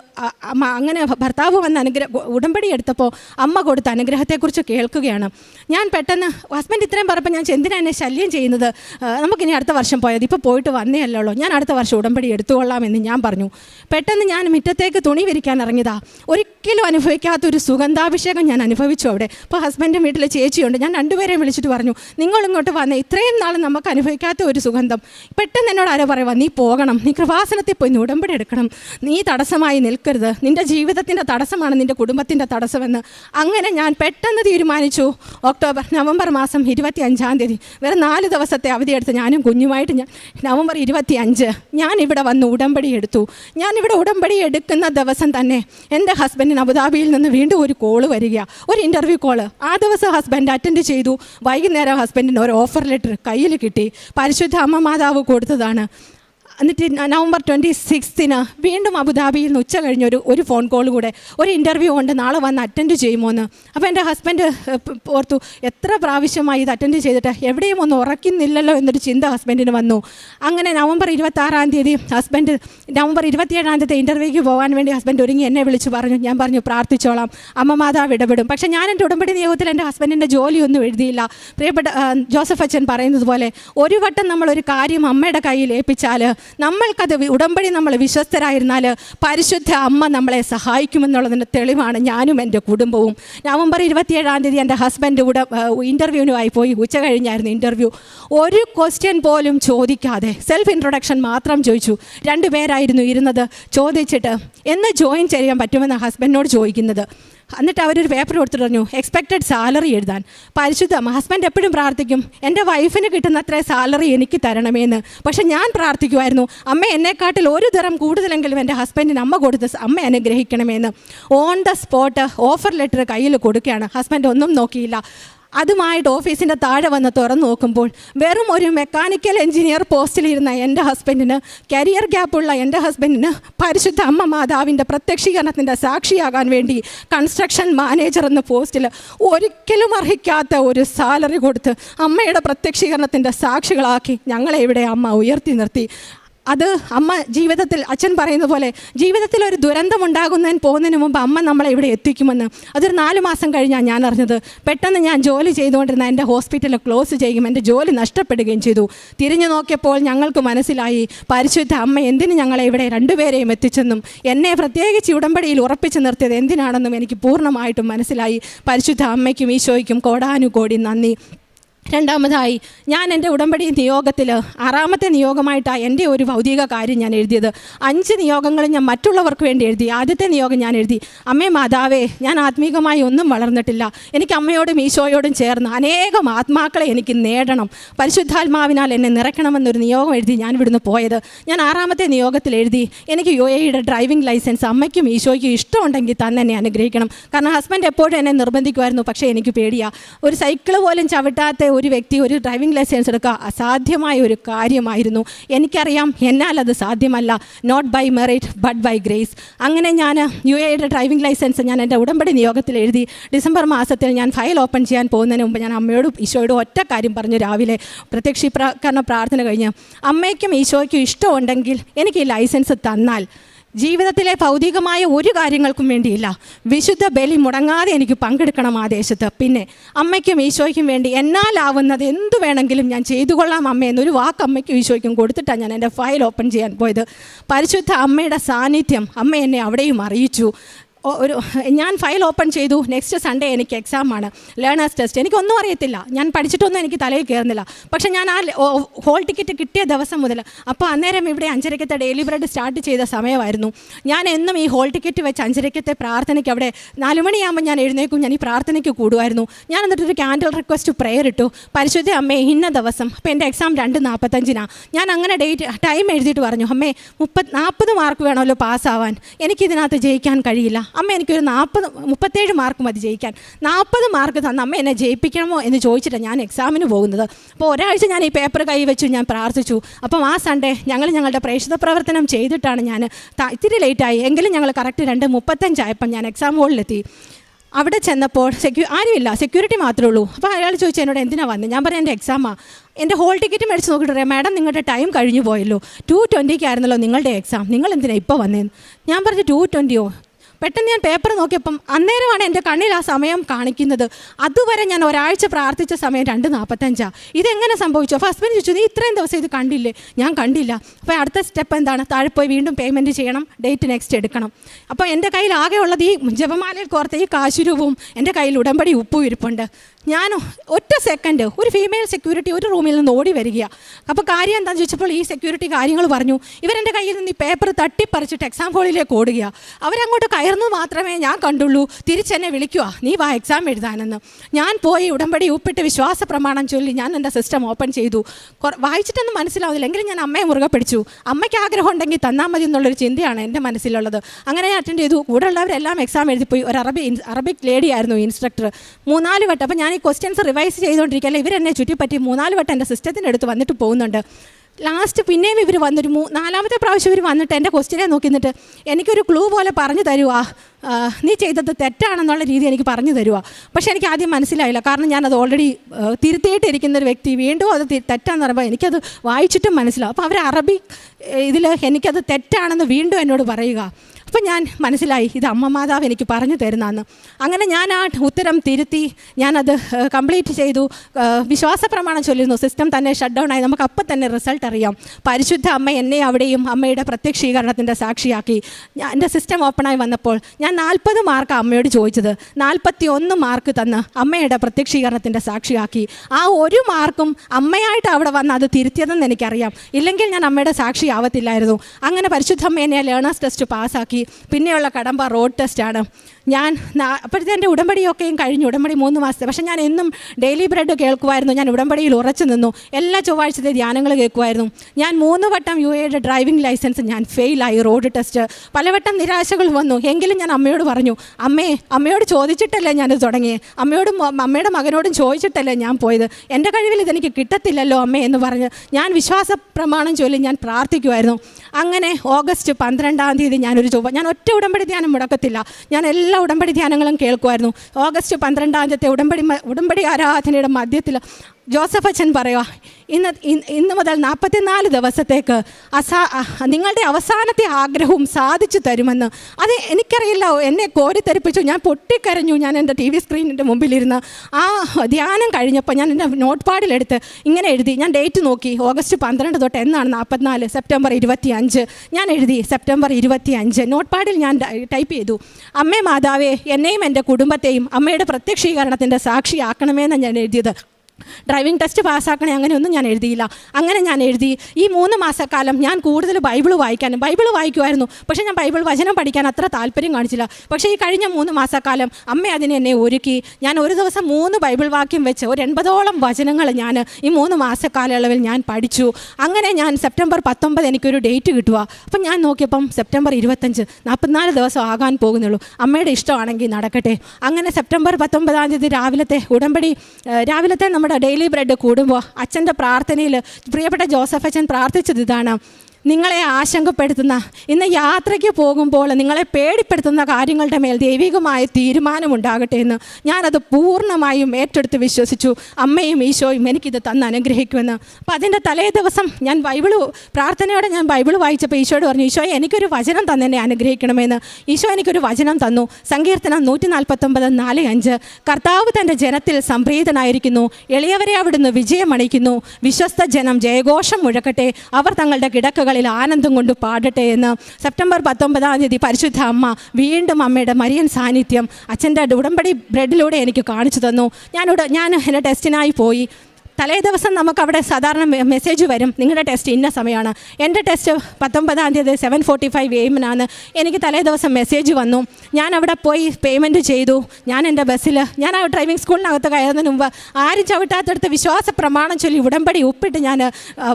അങ്ങനെ ഭർത്താവ് വന്ന് അനുഗ്രഹം ഉടമ്പടി എടുത്തപ്പോൾ അമ്മ കൊടുത്ത അനുഗ്രഹത്തെക്കുറിച്ച് കേൾക്കുകയാണ്. ഞാൻ പെട്ടെന്ന് ഹസ്ബൻഡ് ഇത്രയും പറഞ്ഞപ്പോൾ ഞാൻ എന്തിനാണ് എന്നെ ശല്യം ചെയ്യുന്നത്? നമുക്കിനി അടുത്ത വർഷം പോയത് ഇപ്പോൾ പോയിട്ട് വന്നേ അല്ലോ ഞാൻ അടുത്ത വർഷം ഉടമ്പടി എടുത്തുകൊള്ളാം എന്ന് ഞാൻ പറഞ്ഞു. പെട്ടെന്ന് ഞാൻ മുറ്റത്തേക്ക് തുണി വിരിക്കാൻ ഇറങ്ങിയതാ. ഒരിക്കലും അനുഭവിക്കാത്ത ഒരു സുഗന്ധാഭിഷേകം ഞാൻ അനുഭവിച്ചു അവിടെ. ഇപ്പോൾ ഹസ്ബൻഡും വീട്ടിലെ ചേച്ചിയുണ്ട്. ഞാൻ രണ്ടുപേരെയും വിളിച്ചിട്ട് പറഞ്ഞു നിങ്ങൾ ഇങ്ങോട്ട് വന്നേ. ഇത്രയും നാൾ നമുക്ക് അനുഭവിക്കാത്ത ഒരു സുഗന്ധം. പെട്ടെന്ന് എന്നോട് ആരോ പറയുക നീ പോകണം. നീ കൃപാസനത്തിൽ പോയി നീ ഉടമ്പടി എടുക്കണം. നീ തടസ്സമായി നിൽക്കരുത്. നിന്റെ ജീവിതത്തിന്റെ തടസ്സമാണ് നിന്റെ കുടുംബത്തിന്റെ തടസ്സമെന്ന്. അങ്ങനെ ഞാൻ പെട്ടെന്ന് തീരുമാനിച്ചു. ഒക്ടോബർ നവംബർ മാസം ഇരുപത്തി അഞ്ചാം തീയതി. വേറെ നാല് ദിവസത്തെ അവധിയെടുത്ത് ഞാനും കുഞ്ഞുമായിട്ട് ഞാൻ നവംബർ ഇരുപത്തി അഞ്ച് ഞാൻ ഇവിടെ വന്ന് ഉടമ്പടി എടുത്തു. ഞാൻ ഇവിടെ ഉടമ്പടി എടുക്കുന്ന ദിവസം തന്നെ എന്റെ ഹസ്ബൻഡിന് അബുദാബിയിൽ നിന്ന് വീണ്ടും ഒരു കോൾ വരിക ഒരു ഇന്റർവ്യൂ കോൾ. ആ ദിവസം ഹസ്ബൻഡ് അറ്റൻഡ് ചെയ്തു. വൈകുന്നേരം ഹസ്ബൻഡിന് ഒരു ഓഫർ ലെറ്റർ കയ്യിൽ കിട്ടി. പരിശുദ്ധ അമ്മ മാതാവ് കൊടുത്തതാണ്. എന്നിട്ട് നവംബർ ട്വന്റി സിക്സ്തിന് വീണ്ടും അബുദാബിയിൽ നിന്ന് ഉച്ച കഴിഞ്ഞൊരു ഒരു ഒരു ഫോൺ കോൾ കൂടെ. ഒരു ഇന്റർവ്യൂ ഉണ്ട്. നാളെ വന്ന് അറ്റൻഡ് ചെയ്യുമോ എന്ന് അപ്പോൾ എന്റെ ഹസ്ബൻഡ് ഓർത്തു എത്ര പ്രാവശ്യമായി ഇത് അറ്റൻഡ് ചെയ്തിട്ട്? എവിടെയും ഒന്നും ഉറക്കുന്നില്ലല്ലോ എന്നൊരു ചിന്ത ഹസ്ബൻഡിന് വന്നു. അങ്ങനെ നവംബർ ഇരുപത്താറാം തീയതി ഹസ്ബൻഡ് നവംബർ ഇരുപത്തിയേഴാം തീയതി ഇന്റർവ്യൂക്ക് പോകാൻ വേണ്ടി ഹസ്ബൻഡ് ഒരുങ്ങി എന്നെ വിളിച്ച് പറഞ്ഞു. ഞാൻ പറഞ്ഞു പ്രാർത്ഥിച്ചോളാം. അമ്മ മാതാവ് ഇടപെടും. പക്ഷേ ഞാൻ എന്റെ ഉടമ്പടി നിയോഗത്തിൽ എന്റെ ഹസ്ബൻഡിന്റെ ജോലിയൊന്നും എഴുതിയില്ല. പ്രിയപ്പെട്ട ജോസഫ് അച്ഛൻ പറയുന്നത് പോലെ ഒരു വട്ടം നമ്മളൊരു കാര്യം അമ്മയുടെ കയ്യിൽ ഏൽപ്പിച്ചാൽ നമ്മൾക്കത് ഉടമ്പടി നമ്മൾ വിശ്വസ്തരായിരുന്നാൽ പരിശുദ്ധ അമ്മ നമ്മളെ സഹായിക്കുമെന്നുള്ളതിന്റെ തെളിവാണ് ഞാനും എന്റെ കുടുംബവും. നവംബർ ഇരുപത്തിയേഴാം തീയതി എന്റെ ഹസ്ബൻഡ് ഉട ഇന്റർവ്യൂവിനുമായി പോയി ഉച്ച കഴിഞ്ഞായിരുന്നു ഇന്റർവ്യൂ. ഒരു ക്വസ്റ്റ്യൻ പോലും ചോദിക്കാതെ സെൽഫ് ഇൻട്രൊഡക്ഷൻ മാത്രം ചോദിച്ചു. രണ്ടുപേരായിരുന്നു ഇരുന്നത്. ചോദിച്ചിട്ട് എന്ന് ജോയിൻ ചെയ്യാൻ പറ്റുമെന്ന് ഹസ്ബൻഡിനോട് ചോദിക്കുന്നത്? എന്നിട്ട് അവരൊരു പേപ്പർ കൊടുത്തിട്ട് പറഞ്ഞു എക്സ്പെക്റ്റഡ് സാലറി എഴുതാൻ. പരിശുദ്ധം ഹസ്ബൻഡ് എപ്പോഴും പ്രാർത്ഥിക്കും എന്റെ വൈഫിന് കിട്ടുന്ന അത്ര സാലറി എനിക്ക് തരണമേന്ന്. പക്ഷേ ഞാൻ പ്രാർത്ഥിക്കുമായിരുന്നു അമ്മ എന്നെക്കാട്ടിൽ ഒരു തരം കൂടുതലെങ്കിലും എന്റെ ഹസ്ബൻഡിന് അമ്മ കൊടുത്ത് അമ്മ അനുഗ്രഹിക്കണമെന്ന്. On the spot offer letter കയ്യിൽ കൊടുക്കുകയാണ് ഹസ്ബൻഡ് ഒന്നും നോക്കിയില്ല. അതുമായിട്ട് ഓഫീസിന്റെ താഴെ വന്ന് തുറന്നു നോക്കുമ്പോൾ വെറും ഒരു മെക്കാനിക്കൽ എഞ്ചിനീയർ പോസ്റ്റിലിരുന്ന എന്റെ ഹസ്ബൻഡിന് കരിയർ ഗ്യാപ്പുള്ള എന്റെ ഹസ്ബൻഡിന് പരിശുദ്ധ അമ്മ മാതാവിന്റെ പ്രത്യക്ഷീകരണത്തിന്റെ സാക്ഷിയാകാൻ വേണ്ടി കൺസ്ട്രക്ഷൻ മാനേജർ എന്ന പോസ്റ്റിൽ ഒരിക്കലും അർഹിക്കാത്ത ഒരു സാലറി കൊടുത്ത് അമ്മയുടെ പ്രത്യക്ഷീകരണത്തിന്റെ സാക്ഷികളാക്കി ഞങ്ങളെ ഇവിടെ അമ്മ ഉയർത്തി നിർത്തി. അത് അമ്മ ജീവിതത്തിൽ അച്ഛൻ പറയുന്ന പോലെ ജീവിതത്തിൽ ഒരു ദുരന്തം ഉണ്ടാകുന്നതിന് പോകുന്നതിന് മുമ്പ് അമ്മ നമ്മളെ ഇവിടെ എത്തിക്കുമെന്ന്. അതൊരു നാല് മാസം കഴിഞ്ഞാണ് ഞാൻ അറിഞ്ഞത്. പെട്ടെന്ന് ഞാൻ ജോലി ചെയ്തുകൊണ്ടിരുന്ന എന്റെ ഹോസ്പിറ്റൽ ക്ലോസ് ചെയ്യും എന്റെ ജോലി നഷ്ടപ്പെടുകയും ചെയ്തു. തിരിഞ്ഞു നോക്കിയപ്പോൾ ഞങ്ങൾക്ക് മനസ്സിലായി പരിശുദ്ധ അമ്മ എന്തിന് ഞങ്ങളെ ഇവിടെ രണ്ടുപേരെയും എത്തിച്ചെന്നും എന്നെ പ്രത്യേകിച്ച് ഉടമ്പടിയിൽ ഉറപ്പിച്ചു നിർത്തിയത് എന്തിനാണെന്നും എനിക്ക് പൂർണമായിട്ടും മനസ്സിലായി. പരിശുദ്ധ അമ്മയ്ക്കും ഈശോയ്ക്കും കോടാനുകോടി നന്ദി. രണ്ടാമതായി ഞാൻ എന്റെ ഉടമ്പടി നിയോഗത്തിൽ ആറാമത്തെ നിയോഗമായിട്ടാണ് എന്റെ ഒരു ഭൗതിക കാര്യം ഞാൻ എഴുതിയത്. അഞ്ച് നിയോഗങ്ങൾ ഞാൻ മറ്റുള്ളവർക്ക് വേണ്ടി എഴുതി. ആദ്യത്തെ നിയോഗം ഞാൻ എഴുതി. അമ്മേ മാതാവേ ഞാൻ ആത്മീകമായി ഒന്നും വളർന്നിട്ടില്ല. എനിക്ക് അമ്മയോടും ഈശോയോടും ചേർന്ന് അനേകം ആത്മാക്കളെ എനിക്ക് നേടണം. പരിശുദ്ധാത്മാവിനാൽ എന്നെ നിറയ്ക്കണമെന്നൊരു നിയോഗം എഴുതി ഞാൻ ഇവിടുന്ന് പോയത്. ഞാൻ ആറാമത്തെ നിയോഗത്തിൽ എഴുതി എനിക്ക് യു എയുടെ ഡ്രൈവിംഗ് ലൈസൻസ് അമ്മയ്ക്കും ഈശോയ്ക്കും ഇഷ്ടമുണ്ടെങ്കിൽ തന്നെ എന്നെ അനുഗ്രഹിക്കണം. കാരണം ഹസ്ബൻഡ് എപ്പോഴും എന്നെ നിർബന്ധിക്കുമായിരുന്നു പക്ഷേ എനിക്ക് പേടിയാണ് ഒരു സൈക്കിൾ പോലും ചവിട്ടാത്ത ഒരു വ്യക്തി ഒരു ഡ്രൈവിംഗ് ലൈസൻസ് എടുക്കുക അസാധ്യമായ ഒരു കാര്യമായിരുന്നു. എനിക്കറിയാം എന്നാൽ അത് സാധ്യമല്ല. Not by merit but by grace അങ്ങനെ ഞാൻ യു എയുടെ ഡ്രൈവിംഗ് ലൈസൻസ് ഞാൻ എന്റെ ഉടമ്പടി നിയോഗത്തിൽ എഴുതി ഡിസംബർ മാസത്തിൽ ഞാൻ ഫയൽ ഓപ്പൺ ചെയ്യാൻ പോകുന്നതിന് മുമ്പ് ഞാൻ അമ്മയോടും ഈശോയോടും ഒറ്റ കാര്യം പറഞ്ഞു. രാവിലെ പ്രത്യക്ഷീകരണ പ്രാർത്ഥന കഴിഞ്ഞ് അമ്മയ്ക്കും ഈശോയ്ക്കും ഇഷ്ടമുണ്ടെങ്കിൽ എനിക്ക് ഈ ലൈസൻസ് തന്നാൽ. ജീവിതത്തിലെ ഭൗതികമായ ഒരു കാര്യങ്ങൾക്കും വേണ്ടിയില്ല. വിശുദ്ധ ബലി മുടങ്ങാതെ എനിക്ക് പങ്കെടുക്കണം ആ ദേശത്ത്. പിന്നെ അമ്മയ്ക്കും ഈശോയ്ക്കും വേണ്ടി എന്നാലാവുന്നത് എന്തു വേണമെങ്കിലും ഞാൻ ചെയ്തു കൊള്ളാം അമ്മ എന്നൊരു വാക്ക് അമ്മയ്ക്കും ഈശോയ്ക്കും കൊടുത്തിട്ടാണ് ഞാൻ എന്റെ ഫയൽ ഓപ്പൺ ചെയ്യാൻ പോയത്. പരിശുദ്ധ അമ്മയുടെ സാന്നിധ്യം അമ്മ എന്നെ അവിടെയും അറിയിച്ചു. ഒരു ഞാൻ ഫയൽ ഓപ്പൺ ചെയ്തു. നെക്സ്റ്റ് സൺഡേ എനിക്ക് എക്സാമാണ് ലേണേഴ്സ് ടെസ്റ്റ് എനിക്കൊന്നും അറിയത്തില്ല. ഞാൻ പഠിച്ചിട്ടൊന്നും എനിക്ക് തലയിൽ കയറുന്നില്ല പക്ഷേ ഞാൻ ആ ഹോൾ ടിക്കറ്റ് കിട്ടിയ ദിവസം മുതൽ അപ്പോൾ അന്നേരം ഇവിടെ അഞ്ചരക്കത്തെ ഡെയിലി ബ്രെഡ് സ്റ്റാർട്ട് ചെയ്ത സമയമായിരുന്നു. ഞാൻ എന്നും ഈ ഹോൾ ടിക്കറ്റ് വെച്ച് അഞ്ചരക്കത്തെ പ്രാർത്ഥനയ്ക്ക് അവിടെ നാലുമണിയാകുമ്പോൾ ഞാൻ എഴുന്നേക്കും ഞാൻ ഈ പ്രാർത്ഥനയ്ക്ക് കൂടുമായിരുന്നു. ഞാൻ എന്നിട്ടൊരു ക്യാൻഡിൽ റിക്വസ്റ്റ് പ്രെയർ ഇട്ടു. പരിശുദ്ധ അമ്മേ ഇന്ന ദിവസം അപ്പോൾ എന്റെ എക്സാം രണ്ട് നാൽപ്പത്തഞ്ചിനാണ് ഞാൻ അങ്ങനെ ഡേറ്റ് ടൈം എഴുതിയിട്ട് പറഞ്ഞു. അമ്മേ മുപ്പത് നാൽപ്പത് മാർക്ക് വേണമല്ലോ പാസ്സാവാൻ എനിക്കിതിനകത്ത് ജയിക്കാൻ കഴിയില്ല. അമ്മ എനിക്കൊരു നാൽപ്പത് മുപ്പത്തേഴ് മാർക്ക് മതി ജയിക്കാൻ. നാൽപ്പത് മാർക്ക് തന്ന അമ്മ എന്നെ ജയിപ്പിക്കണമോ എന്ന് ചോദിച്ചിട്ടാണ് ഞാൻ എക്സാമിന് പോകുന്നത്. അപ്പോൾ ഒരാഴ്ച ഞാൻ ഈ പേപ്പർ കൈ വെച്ചു ഞാൻ പ്രാർത്ഥിച്ചു. അപ്പം ആ സൺഡേ ഞങ്ങൾ ഞങ്ങളുടെ പ്രേക്ഷിത പ്രവർത്തനം ചെയ്തിട്ടാണ് ഞാൻ ഇത്തിരി ലേറ്റായി എങ്കിലും ഞങ്ങൾ കറക്റ്റ് രണ്ട് മുപ്പത്തഞ്ചായപ്പം ഞാൻ എക്സാം ഹോളിലെത്തി അവിടെ ചെന്നപ്പോൾ സെക്യൂ ആരുമില്ല. സെക്യൂരിറ്റി മാത്രമേ ഉള്ളൂ. അപ്പോൾ അയാൾ ചോദിച്ചു എന്നോട് എന്തിനാണ് വന്നത് ഞാൻ പറഞ്ഞു എന്റെ എക്സാമാ എന്റെ ഹോൾ ടിക്കറ്റ് മേടിച്ച് നോക്കിയിട്ട് പറയാം മാഡം നിങ്ങളുടെ ടൈം കഴിഞ്ഞു പോയല്ലോ. ടു ട്വന്റിക്കായിരുന്നല്ലോ നിങ്ങളുടെ എക്സാം നിങ്ങൾ എന്തിനാണ് ഇപ്പോൾ വന്നതെന്ന് ഞാൻ പറഞ്ഞു ടു ട്വന്റിയോ പെട്ടെന്ന് ഞാൻ പേപ്പർ നോക്കിയപ്പം അന്നേരമാണ് എന്റെ കണ്ണിൽ ആ സമയം കാണിക്കുന്നത്. അതുവരെ ഞാൻ ഒരാഴ്ച പ്രാർത്ഥിച്ച സമയം രണ്ട് നാൽപ്പത്തഞ്ചാണ് ഇതെങ്ങനെ സംഭവിച്ചു? അപ്പോൾ ഹസ്ബൻഡ് ചോദിച്ചു നീ ഇത്രയും ദിവസം ഇത് കണ്ടില്ലേ? ഞാൻ കണ്ടില്ല. അപ്പോൾ അടുത്ത സ്റ്റെപ്പ് എന്താണ്? താഴെ പോയി വീണ്ടും പേയ്മെന്റ് ചെയ്യണം. ഡേറ്റ് നെക്സ്റ്റ് എടുക്കണം. അപ്പോൾ എന്റെ കയ്യിൽ ആകെ ഉള്ളത് ഈ ജപമാലയിൽ കോർത്ത ഈ കാശുരൂപവും എന്റെ കയ്യിൽ ഉടമ്പടി ഉപ്പും ഇരിപ്പുണ്ട്. ഞാൻ ഒറ്റ സെക്കൻഡ് ഒരു ഫീമെയിൽ സെക്യൂരിറ്റി ഒരു റൂമിൽ നിന്ന് ഓടി വരികയാണ് അപ്പോൾ കാര്യം എന്താണെന്ന് ചോദിച്ചപ്പോൾ ഈ സെക്യൂരിറ്റി കാര്യങ്ങൾ പറഞ്ഞു. ഇവരെന്റെ കയ്യിൽ നിന്ന് ഈ പേപ്പർ തട്ടിപ്പറിച്ചിട്ട് എക്സാം ഹോളിലേക്ക് ഓടുകയാണ് അവരങ്ങോട്ട് കയറുന്നത് മാത്രമേ ഞാൻ കണ്ടുള്ളൂ. തിരിച്ചെന്നെ വിളിക്കുക നീ വാ എക്സാം എഴുതാനെന്ന്. ഞാൻ പോയി ഉടമ്പടി ഉപ്പിട്ട് വിശ്വാസ പ്രമാണം ചൊല്ലി ഞാൻ എന്റെ സിസ്റ്റം ഓപ്പൺ ചെയ്തു. വായിച്ചിട്ടൊന്നും മനസ്സിലാവില്ല എങ്കിലും ഞാൻ അമ്മയെ മുറുകെ പിടിച്ചു. അമ്മയ്ക്ക് ആഗ്രഹം ഉണ്ടെങ്കിൽ തന്നാൽ മതി എന്നുള്ളൊരു ചിന്തയാണ് എന്റെ മനസ്സിലുള്ളത്. അങ്ങനെ ഞാൻ അറ്റൻഡ് ചെയ്തു. കൂടെ ഉള്ളവരെല്ലാം എക്സാം എഴുതിപ്പോയി. ഒരു അറബി അറബിക് ലേഡി ആയിരുന്നു ഇൻസ്ട്രക്ടർ മൂന്നാൽ വട്ടം. അപ്പോൾ ഞാൻ ക്വസ്റ്റ്യൻസ് റിവൈസ് ചെയ്തുകൊണ്ടിരിക്കുക അല്ലെ ഇവരെന്നെ ചുറ്റിപ്പറ്റി മൂന്നാൽ വട്ടം എന്റെ സിസ്റ്റത്തിന്റെ അടുത്ത് വന്നിട്ട് പോകുന്നുണ്ട്. ലാസ്റ്റ് പിന്നെയും ഇവർ വന്നൊരു മൂ നാലാമത്തെ പ്രാവശ്യം ഇവർ വന്നിട്ട് എന്റെ ക്വസ്റ്റ്യനെ നോക്കി നിന്നിട്ട് എനിക്കൊരു ക്ലൂ പോലെ പറഞ്ഞു തരുവാ. നീ ചെയ്തത് തെറ്റാണെന്നുള്ള രീതി എനിക്ക് പറഞ്ഞു തരുവാ. പക്ഷേ എനിക്ക് ആദ്യം മനസ്സിലായില്ല. കാരണം ഞാനത് ഓൾറെഡി തിരുത്തിയിട്ടിരിക്കുന്ന ഒരു വ്യക്തി വീണ്ടും അത് തെറ്റാന്ന് പറയുമ്പോൾ എനിക്കത് വായിച്ചിട്ടും മനസ്സിലാവും. അപ്പോൾ അവർ അറബി ഇതിൽ എനിക്കത് തെറ്റാണെന്ന് വീണ്ടും എന്നോട് പറയുക. അപ്പം ഞാൻ മനസ്സിലായി ഇത് അമ്മ മാതാവ് എനിക്ക് പറഞ്ഞു തരുന്നതെന്ന്. അങ്ങനെ ഞാൻ ആ ഉത്തരം തിരുത്തി ഞാനത് കംപ്ലീറ്റ് ചെയ്തു. വിശ്വാസ പ്രമാണം ചൊല്ലുന്നു. സിസ്റ്റം തന്നെ ഷട്ട് ഡൗൺ ആയി. നമുക്ക് അപ്പം തന്നെ റിസൾട്ട് അറിയാം. പരിശുദ്ധ അമ്മ എന്നെ അവിടെയും അമ്മയുടെ പ്രത്യക്ഷീകരണത്തിന്റെ സാക്ഷിയാക്കി. ഞാൻ എന്റെ സിസ്റ്റം ഓപ്പണായി വന്നപ്പോൾ ഞാൻ നാൽപ്പത് മാർക്ക് അമ്മയോട് ചോദിച്ചത്. നാൽപ്പത്തി ഒന്ന് മാർക്ക് തന്ന് അമ്മയുടെ പ്രത്യക്ഷീകരണത്തിന്റെ സാക്ഷിയാക്കി. ആ ഒരു മാർക്കും അമ്മയായിട്ട് അവിടെ വന്ന് അത് തിരുത്തിയതെന്ന് എനിക്കറിയാം. ഇല്ലെങ്കിൽ ഞാൻ അമ്മയുടെ സാക്ഷി ആവത്തില്ലായിരുന്നു അങ്ങനെ പരിശുദ്ധ അമ്മ എന്നെ ലേണേഴ്സ് ടെസ്റ്റ് പാസ്സാക്കി പിന്നെയുള്ള കടമ്പ റോഡ് ടെസ്റ്റാണ് ഞാൻ അപ്പോഴത്തെ എന്റെ ഉടമ്പടിയൊക്കെയും കഴിഞ്ഞു. ഉടമ്പടി മൂന്ന് മാസത്തെ. പക്ഷേ ഞാൻ എന്നും ഡെയിലി ബ്രെഡ് കേൾക്കുമായിരുന്നു. ഞാൻ ഉടമ്പടിയിൽ ഉറച്ചു നിന്നു. എല്ലാ ചൊവ്വാഴ്ചത്തെ ധ്യാനങ്ങൾ കേൾക്കുമായിരുന്നു. ഞാൻ മൂന്ന് വട്ടം യു എയുടെ ഡ്രൈവിംഗ് ലൈസൻസ് ഞാൻ ഫെയിലായി റോഡ് ടെസ്റ്റ് പലവട്ടം നിരാശകൾ വന്നു. എങ്കിലും ഞാൻ അമ്മയോട് പറഞ്ഞു അമ്മേ അമ്മയോട് ചോദിച്ചിട്ടല്ലേ ഞാനിത് തുടങ്ങിയത് അമ്മയോടും അമ്മയുടെ മകനോടും ചോദിച്ചിട്ടല്ലേ ഞാൻ പോയത്? എന്റെ കഴിവിൽ ഇതെനിക്ക് കിട്ടത്തില്ലല്ലോ അമ്മേ എന്ന് പറഞ്ഞ് ഞാൻ വിശ്വാസ പ്രമാണം ചൊല്ലി ഞാൻ പ്രാർത്ഥിക്കുമായിരുന്നു. അങ്ങനെ ഓഗസ്റ്റ് പന്ത്രണ്ടാം തീയതി ഞാനൊരു ചൊവ്വ ഞാൻ ഒറ്റ ഉടമ്പടി ധ്യാനം മുടക്കത്തില്ല. ഞാൻ എല്ലാ ഉടമ്പടി ധ്യാനങ്ങളും കേൾക്കുമായിരുന്നു. ഓഗസ്റ്റ് പന്ത്രണ്ടാം തീയതി ഉടമ്പടി ഉടമ്പടി ആരാധനയുടെ മധ്യത്തിൽ ജോസഫ് അച്ഛൻ പറയുക ഇന്ന് ഇന്ന് മുതൽ നാൽപ്പത്തിനാല് ദിവസത്തേക്ക് അസാ നിങ്ങളുടെ അവസാനത്തെ ആഗ്രഹവും സാധിച്ചു തരുമെന്ന്. അത് എനിക്കറിയില്ല എന്നെ കോരിത്തെപ്പിച്ചു ഞാൻ പൊട്ടിക്കരഞ്ഞു ഞാൻ എന്റെ ടി വി സ്ക്രീനിന്റെ മുമ്പിലിരുന്ന് ആ ധ്യാനം കഴിഞ്ഞപ്പോൾ ഞാൻ എന്റെ നോട്ട് പാഡിലെടുത്ത് ഇങ്ങനെ എഴുതി ഞാൻ ഡേറ്റ് നോക്കി ഓഗസ്റ്റ് പന്ത്രണ്ട് തൊട്ട് എന്നാണ് നാൽപ്പത്തിനാല് സെപ്റ്റംബർ ഇരുപത്തി അഞ്ച് ഞാൻ എഴുതി സെപ്റ്റംബർ ഇരുപത്തി അഞ്ച് നോട്ട് പാഡിൽ ഞാൻ ടൈപ്പ് ചെയ്തു അമ്മേ മാതാവേ എന്നെയും എന്റെ കുടുംബത്തെയും അമ്മയുടെ പ്രത്യക്ഷീകരണത്തിന്റെ സാക്ഷിയാക്കണമെന്ന് ഞാൻ എഴുതിയത്. ഡ്രൈവിംഗ് ടെസ്റ്റ് പാസ്സാക്കണേ അങ്ങനെയൊന്നും ഞാൻ എഴുതിയില്ല. അങ്ങനെ ഞാൻ എഴുതി. ഈ മൂന്ന് മാസക്കാലം ഞാൻ കൂടുതൽ ബൈബിൾ വായിക്കാനും ബൈബിൾ വായിക്കുമായിരുന്നു പക്ഷേ ഞാൻ ബൈബിൾ വചനം പഠിക്കാൻ അത്ര താല്പര്യം കാണിച്ചില്ല. പക്ഷേ ഈ കഴിഞ്ഞ മൂന്ന് മാസക്കാലം അമ്മ അതിനെ എന്നെ ഒരുക്കി. ഞാൻ ഒരു ദിവസം മൂന്ന് ബൈബിൾ വാക്യം വെച്ച് ഒരു എൺപതോളം വചനങ്ങൾ ഞാൻ ഈ മൂന്ന് മാസക്കാലയളവിൽ ഞാൻ പഠിച്ചു. അങ്ങനെ ഞാൻ സെപ്റ്റംബർ പത്തൊമ്പത് എനിക്കൊരു ഡേറ്റ് കിട്ടുക. അപ്പം ഞാൻ നോക്കിയപ്പം സെപ്റ്റംബർ ഇരുപത്തഞ്ച് നാൽപ്പത്തിനാല് ദിവസം ആകാൻ പോകുന്നുള്ളൂ. അമ്മയുടെ ഇഷ്ടമാണെങ്കിൽ നടക്കട്ടെ. അങ്ങനെ സെപ്റ്റംബർ പത്തൊമ്പതാം തീയതി രാവിലത്തെ ഉടമ്പടി രാവിലത്തെ നമ്മുടെ ഡെയിലി ബ്രെഡ് കൂടുമ്പോൾ അച്ഛന്റെ പ്രാർത്ഥനയിൽ പ്രിയപ്പെട്ട ജോസഫ് അച്ഛൻ പ്രാർത്ഥിച്ചത് ഇതാണ്. നിങ്ങളെ ആശങ്കപ്പെടുത്തുന്ന ഇന്ന് യാത്രയ്ക്ക് പോകുമ്പോൾ നിങ്ങളെ പേടിപ്പെടുത്തുന്ന കാര്യങ്ങളുടെ മേൽ ദൈവികമായ തീരുമാനമുണ്ടാകട്ടെ എന്ന് ഞാനത് പൂർണമായും ഏറ്റെടുത്ത് വിശ്വസിച്ചു. അമ്മയും ഈശോയും എനിക്കിത് തന്ന് അനുഗ്രഹിക്കുമെന്ന്. അപ്പം അതിന്റെ തലേ ദിവസം ഞാൻ ബൈബിൾ പ്രാർത്ഥനയോടെ ഞാൻ ബൈബിൾ വായിച്ചപ്പോൾ ഈശോയോട് പറഞ്ഞു ഈശോയെ എനിക്കൊരു വചനം തന്നെ അനുഗ്രഹിക്കണമെന്ന്. ഈശോ എനിക്കൊരു വചനം തന്നു. സങ്കീർത്തനം നൂറ്റി നാൽപ്പത്തൊമ്പത് നാല് അഞ്ച്. കർത്താവ് തന്റെ ജനത്തിൽ സംപ്രീതനായിരിക്കുന്നു. എളിയവരെ അവിടുന്ന് വിജയമണിക്കുന്നു. വിശ്വസ്ത ജനം ജയഘോഷം മുഴക്കട്ടെ. അവർ തങ്ങളുടെ കിടക്കകളിൽ ആനന്ദം കൊണ്ട് പാടട്ടെ എന്ന് സെപ്റ്റംബർ പത്തൊമ്പതാം തീയതി പരിശുദ്ധ അമ്മ വീണ്ടും അമ്മയുടെ മരിയൻ സാന്നിധ്യം അച്ഛന്റെ ഉടമ്പടി ബ്രെഡിലൂടെ എനിക്ക് കാണിച്ചു തന്നു. ഞാനിവിടെ ഞാൻ എന്റെ ടെസ്റ്റിനായി പോയി. തലേ ദിവസം നമുക്ക് അവിടെ സാധാരണ മെസ്സേജ് വരും. നിങ്ങളുടെ ടെസ്റ്റ് ഇന്ന സമയമാണ് എന്റെ ടെസ്റ്റ് പത്തൊമ്പതാം തീയതി സെവൻ ഫോർട്ടി ഫൈവ് എയിമിനാണ് എനിക്ക് തലേ ദിവസം മെസ്സേജ് വന്നു. ഞാൻ അവിടെ പോയി പേയ്മെന്റ് ചെയ്തു. ഞാൻ എന്റെ ബസ്സിൽ ഞാൻ ആ ഡ്രൈവിംഗ് സ്കൂളിനകത്ത് കയറുന്നതിന് മുമ്പ് ആരും ചവിട്ടാത്തടുത്ത് വിശ്വാസ പ്രമാണം ചൊല്ലി ഉടമ്പടി ഉപ്പിട്ട് ഞാൻ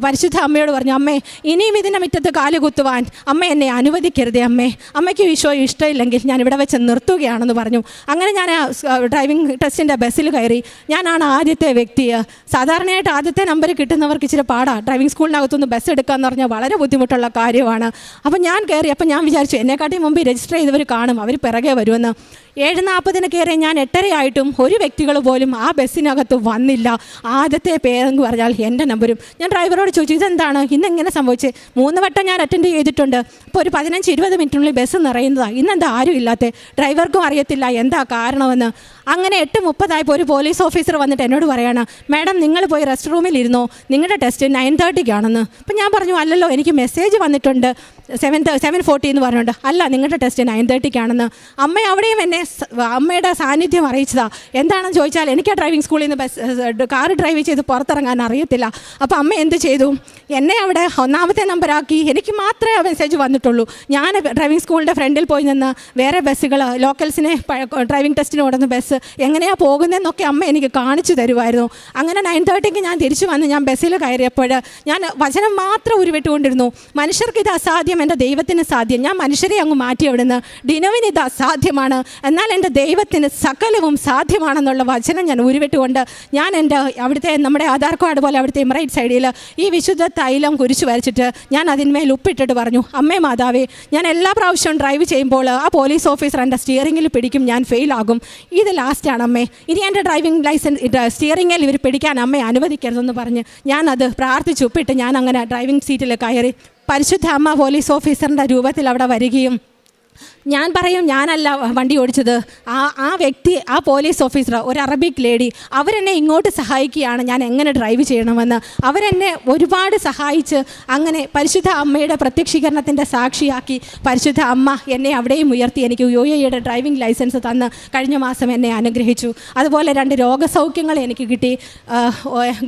പരിശുദ്ധ അമ്മയോട് പറഞ്ഞു അമ്മേ ഇനിയും ഇതിന്റെ മുറ്റത്ത് കാൽ കുത്തുവാൻ അമ്മ എന്നെ അനുവദിക്കരുതേ അമ്മേ. അമ്മയ്ക്ക് ഈശോ ഇഷ്ടമില്ലെങ്കിൽ ഞാൻ ഇവിടെ വെച്ച് നിർത്തുകയാണെന്ന് പറഞ്ഞു. അങ്ങനെ ഞാൻ ഡ്രൈവിംഗ് ടെസ്റ്റിന്റെ ബസ്സിൽ കയറി. ഞാനാണ് ആദ്യത്തെ വ്യക്തി സാധാരണയായിട്ട് ആദ്യത്തെ നമ്പർ കിട്ടുന്നവർക്ക് ഇച്ചിരി പാടാണ് ഡ്രൈവിംഗ് സ്കൂളിനകത്തുനിന്ന് ബസ് എടുക്കുക എന്ന് പറഞ്ഞാൽ വളരെ ബുദ്ധിമുട്ടുള്ള കാര്യമാണ്. അപ്പം ഞാൻ കയറി അപ്പം ഞാൻ വിചാരിച്ചു എന്നെക്കാട്ടി മുമ്പ് രജിസ്റ്റർ ചെയ്തവർ കാണും അവർ പിറകെ വരുമെന്ന്. ഏഴ് നാൽപ്പതിന് കയറി ഞാൻ എട്ടരയായിട്ടും ഒരു വ്യക്തികൾ പോലും ആ ബസ്സിനകത്ത് വന്നില്ല. ആദ്യത്തെ പേരെന്ന് പറഞ്ഞാൽ എന്റെ നമ്പരും. ഞാൻ ഡ്രൈവറോട് ചോദിച്ചു ഇതെന്താണ്? ഇന്ന് എങ്ങനെ സംഭവിച്ചത് മൂന്ന് വട്ടം ഞാൻ അറ്റൻഡ് ചെയ്തിട്ടുണ്ട്. അപ്പോൾ ഒരു പതിനഞ്ച് ഇരുപത് മിനിറ്റിനുള്ളിൽ ബസ് നിറയുന്നതാണ് ഇന്നെന്താ ആരും ഇല്ലാത്ത? ഡ്രൈവർക്കും അറിയത്തില്ല എന്താ കാരണമെന്ന്. അങ്ങനെ എട്ട് മുപ്പതായപ്പോൾ ഒരു പോലീസ് ഓഫീസർ വന്നിട്ട് എന്നോട് പറയാണ് മാഡം നിങ്ങൾ പോയി റെസ്റ്റ് റൂമിൽ ഇരുന്നോ? നിങ്ങളുടെ ടെസ്റ്റ് നയൻ തേർട്ടിക്കാണെന്ന് അപ്പം ഞാൻ പറഞ്ഞു അല്ലല്ലോ എനിക്ക് മെസ്സേജ് വന്നിട്ടുണ്ട്. സെവൻ സെവൻ ഫോർട്ടി എന്ന് പറഞ്ഞുകൊണ്ട് അല്ല നിങ്ങളുടെ ടെസ്റ്റ് നയൻ തേർട്ടിക്കാണെന്ന് അമ്മ അവിടെയും എന്നെ അമ്മയുടെ സാന്നിധ്യം അറിയിച്ചതാ. എന്താണെന്ന് ചോദിച്ചാൽ എനിക്ക് ആ ഡ്രൈവിംഗ് സ്കൂളിൽ നിന്ന് ബസ് കാർ ഡ്രൈവ് ചെയ്ത് പുറത്തിറങ്ങാൻ അറിയത്തില്ല. അപ്പോൾ അമ്മ എന്ത് ചെയ്തു? എന്നെ അവിടെ ഒന്നാമത്തെ നമ്പറാക്കി എനിക്ക് മാത്രമേ ആ മെസ്സേജ് വന്നിട്ടുള്ളൂ. ഞാൻ ഡ്രൈവിംഗ് സ്കൂളിന്റെ ഫ്രണ്ടിൽ പോയി നിന്ന് വേറെ ബസ്സുകൾ ലോക്കൽസിനെ ഡ്രൈവിംഗ് ടെസ്റ്റിന് ഓടുന്ന ബസ് എങ്ങനെയാണ് പോകുന്നതെന്നൊക്കെ അമ്മ എനിക്ക് കാണിച്ചു തരുമായിരുന്നു അങ്ങനെ നയൻ തേർട്ടിക്ക് ഞാൻ തിരിച്ചു വന്ന് ഞാൻ ബസ്സിൽ കയറിയപ്പോൾ ഞാൻ വചനം മാത്രം ഉരുവിട്ടുകൊണ്ടിരുന്നു. മനുഷ്യർക്ക് ഇത് അസാധ്യം എന്റെ ദൈവത്തിന് സാധ്യം. ഞാൻ മനുഷ്യരെ അങ്ങ് മാറ്റി ഡിനോവിന് ഇത് അസാധ്യമാണ് എന്നാൽ എന്റെ ദൈവത്തിന് സകലവും സാധ്യമാണെന്നുള്ള വചനം ഞാൻ ഉരുവിട്ടുകൊണ്ട് ഞാൻ എന്റെ അവിടുത്തെ നമ്മുടെ ആധാർ കാർഡ് പോലെ അവിടുത്തെ ഇമറൈറ്റ് സൈഡിൽ ഈ വിശുദ്ധ തൈലം കുരിച്ചു വരച്ചിട്ട് ഞാൻ അതിന്മേൽ ഉപ്പിട്ടിട്ട് പറഞ്ഞു അമ്മേ മാതാവേ ഞാൻ എല്ലാ പ്രാവശ്യവും ഡ്രൈവ് ചെയ്യുമ്പോൾ ആ പോലീസ് ഓഫീസർ എന്റെ സ്റ്റിയറിങ്ങിൽ പിടിക്കും ഞാൻ ഫെയിലാകും ഇത് ലാസ്റ്റാണ് അമ്മേ. ഇനി എന്റെ ഡ്രൈവിംഗ് ലൈസൻസ് സ്റ്റിയറിങ്ങിൽ ഇവർ പിടിക്കാൻ അമ്മയെ അനുവദിക്കരുതെന്ന് പറഞ്ഞ് ഞാനത് പ്രാർത്ഥിച്ചു ഉപ്പിട്ട് ഞാൻ അങ്ങനെ ഡ്രൈവിംഗ് സീറ്റിൽ കയറി പരിശുദ്ധ അമ്മ പോലീസ് ഓഫീസറിന്റെ രൂപത്തിൽ അവിടെ വരികയും ഞാൻ പറയും ഞാനല്ല വണ്ടി ഓടിച്ചത്. ആ ആ വ്യക്തി ആ പോലീസ് ഓഫീസർ ഒരു അറബിക് ലേഡി അവരെന്നെ ഇങ്ങോട്ട് സഹായിക്കുകയാണ് ഞാൻ എങ്ങനെ ഡ്രൈവ് ചെയ്യണമെന്ന്. അവരെന്നെ ഒരുപാട് സഹായിച്ച് അങ്ങനെ പരിശുദ്ധ അമ്മയുടെ പ്രത്യക്ഷീകരണത്തിന്റെ സാക്ഷിയാക്കി പരിശുദ്ധ അമ്മ എന്നെ അവിടെയും ഉയർത്തി എനിക്ക് യു എയുടെ ഡ്രൈവിംഗ് ലൈസൻസ് തന്ന് കഴിഞ്ഞ മാസം എന്നെ അനുഗ്രഹിച്ചു. അതുപോലെ രണ്ട് രോഗസൗഖ്യങ്ങൾ എനിക്ക് കിട്ടി.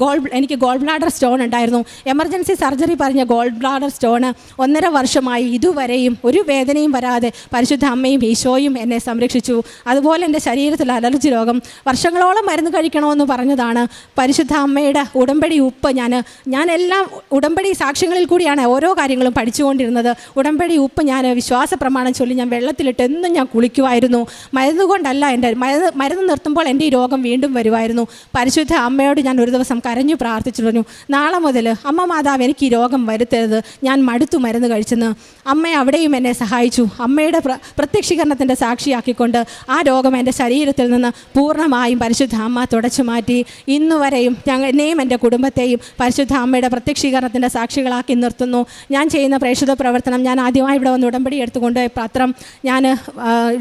ഗോൾ എനിക്ക് ഗോൾ ബ്ലാഡർ സ്റ്റോൺ ഉണ്ടായിരുന്നു. എമർജൻസി സർജറി പറഞ്ഞ ഗോൾ ബ്ലാഡർ സ്റ്റോണ് ഒന്നര വർഷമായി ഇതുവരെയും ഒരു വേദനയും വരാതെ പരിശുദ്ധ അമ്മയും ഈശോയും എന്നെ സംരക്ഷിച്ചു. അതുപോലെ എന്റെ ശരീരത്തിൽ അലർജി രോഗം വർഷങ്ങളോളം മരുന്ന് കഴിക്കണമെന്ന് പറഞ്ഞതാണ് പരിശുദ്ധ അമ്മയുടെ ഉടമ്പടി ഉപ്പ് ഞാൻ. ഞാൻ എല്ലാം ഉടമ്പടി സാക്ഷ്യങ്ങളിൽ കൂടിയാണ് ഓരോ കാര്യങ്ങളും പഠിച്ചുകൊണ്ടിരുന്നത്. ഉടമ്പടി ഉപ്പ് ഞാൻ വിശ്വാസ പ്രമാണം ചൊല്ലി ഞാൻ വെള്ളത്തിലിട്ട് എന്നും ഞാൻ കുളിക്കുമായിരുന്നു. മരുന്ന് കൊണ്ടല്ല എന്റെ മരുന്ന് മരുന്ന് നിർത്തുമ്പോൾ എന്റെ ഈ രോഗം വീണ്ടും വരുമായിരുന്നു. പരിശുദ്ധ അമ്മയോട് ഞാൻ ഒരു ദിവസം കരഞ്ഞു പ്രാർത്ഥിച്ചു പറഞ്ഞു നാളെ മുതൽ അമ്മ മാതാവ് എനിക്ക് ഈ രോഗം വരുത്തരുത്. ഞാൻ മടുത്തു മരുന്ന് കഴിച്ചെന്ന്. അമ്മ അവിടെയും എന്നെ സഹായിച്ചു. അമ്മയുടെ പ്ര പ്രത്യക്ഷീകരണത്തിന്റെ സാക്ഷിയാക്കിക്കൊണ്ട് ആ രോഗം എന്റെ ശരീരത്തിൽ നിന്ന് പൂർണമായും പരിശുദ്ധ അമ്മ തുടച്ചു മാറ്റി. ഇന്നുവരെയും ഞങ്ങൾ എന്നെയും എന്റെ കുടുംബത്തെയും പരിശുദ്ധ അമ്മയുടെ പ്രത്യക്ഷീകരണത്തിന്റെ സാക്ഷികളാക്കി നിർത്തുന്നു. ഞാൻ ചെയ്യുന്ന പ്രേക്ഷിത പ്രവർത്തനം ഞാൻ ആദ്യമായി ഇവിടെ വന്ന് ഉടമ്പടി എടുത്തുകൊണ്ട് പത്രം ഞാൻ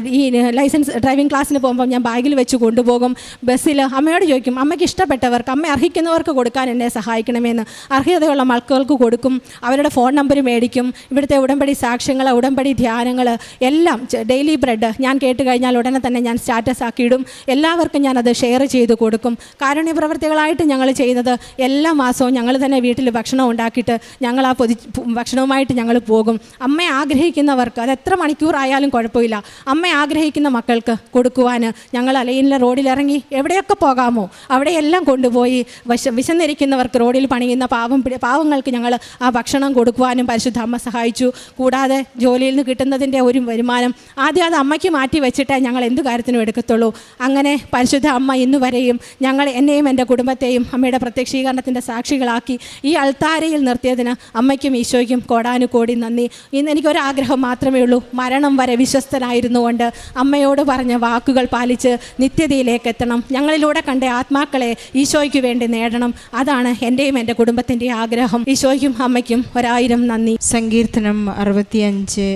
ഈ ലൈസൻസ് ഡ്രൈവിംഗ് ക്ലാസ്സിന് പോകുമ്പോൾ ഞാൻ ബാഗിൽ വെച്ച് കൊണ്ടുപോകും. ബസ്സിൽ അമ്മയോട് ചോദിക്കും അമ്മയ്ക്ക് ഇഷ്ടപ്പെട്ടവർക്ക് അമ്മ അർഹിക്കുന്നവർക്ക് കൊടുക്കാൻ എന്നെ സഹായിക്കണമെന്ന്. അർഹതയുള്ള മക്കൾക്ക് കൊടുക്കും. അവരുടെ ഫോൺ നമ്പർ മേടിക്കും. ഇവിടുത്തെ ഉടമ്പടി സാക്ഷ്യങ്ങൾ ഉടമ്പടി ധ്യാനങ്ങൾ എല്ലാം ഡെയിലി ബ്രെഡ് ഞാൻ കേട്ട് കഴിഞ്ഞാൽ ഉടനെ തന്നെ ഞാൻ സ്റ്റാറ്റസ് ആക്കിയിടും. എല്ലാവർക്കും ഞാനത് ഷെയർ ചെയ്ത് കൊടുക്കും. കാരുണ്യ പ്രവർത്തികളായിട്ട് ഞങ്ങൾ ചെയ്യുന്നത് എല്ലാ മാസവും ഞങ്ങൾ തന്നെ വീട്ടിൽ ഭക്ഷണം ഉണ്ടാക്കിയിട്ട് ഞങ്ങൾ ആ പൊതി ഭക്ഷണവുമായിട്ട് ഞങ്ങൾ പോകും. അമ്മ ആഗ്രഹിക്കുന്നവർക്ക് അത് എത്ര മണിക്കൂറായാലും കുഴപ്പമില്ല. അമ്മ ആഗ്രഹിക്കുന്ന മക്കൾക്ക് കൊടുക്കുവാൻ ഞങ്ങൾ അലയിലെ റോഡിലിറങ്ങി എവിടെയൊക്കെ പോകാമോ അവിടെയെല്ലാം കൊണ്ടുപോയി വിശ വിശന്നിരിക്കുന്നവർക്ക് റോഡിൽ പണിയുന്ന പാവം പാവങ്ങൾക്ക് ഞങ്ങൾ ആ ഭക്ഷണം കൊടുക്കുവാനും പരിശുദ്ധ അമ്മ സഹായിച്ചു. കൂടാതെ ജോലിയിൽ നിന്ന് കിട്ടുന്നതിന്റെ ഒരു വരുമാനം ആദ്യം അത് അമ്മയ്ക്ക് മാറ്റി വെച്ചിട്ടേ ഞങ്ങൾ എന്ത് കാര്യത്തിനും എടുക്കത്തുള്ളൂ. അങ്ങനെ പരിശുദ്ധ അമ്മ ഇന്ന് വരെയും ഞങ്ങൾ എന്നെയും എന്റെ കുടുംബത്തെയും അമ്മയുടെ പ്രത്യക്ഷീകരണത്തിന്റെ സാക്ഷികളാക്കി ഈ അൾത്താരയിൽ നിർത്തിയതിന് അമ്മയ്ക്കും ഈശോയ്ക്കും കോടാനുകോടി നന്ദി. ഇന്ന് എനിക്കൊരാഗ്രഹം മാത്രമേ ഉള്ളൂ. മരണം വരെ വിശ്വസ്തനായിരുന്നുകൊണ്ട് അമ്മയോട് പറഞ്ഞ വാക്കുകൾ പാലിച്ച് നിത്യതയിലേക്ക് എത്തണം. ഞങ്ങളിലൂടെ കണ്ട ആത്മാക്കളെ ഈശോയ്ക്ക് വേണ്ടി നേടണം. അതാണ് എന്റെയും എന്റെ കുടുംബത്തിന്റെയും ആഗ്രഹം. ഈശോയ്ക്കും അമ്മയ്ക്കും ഒരായിരം നന്ദി. സങ്കീർത്തനം അറുപത്തിയഞ്ച്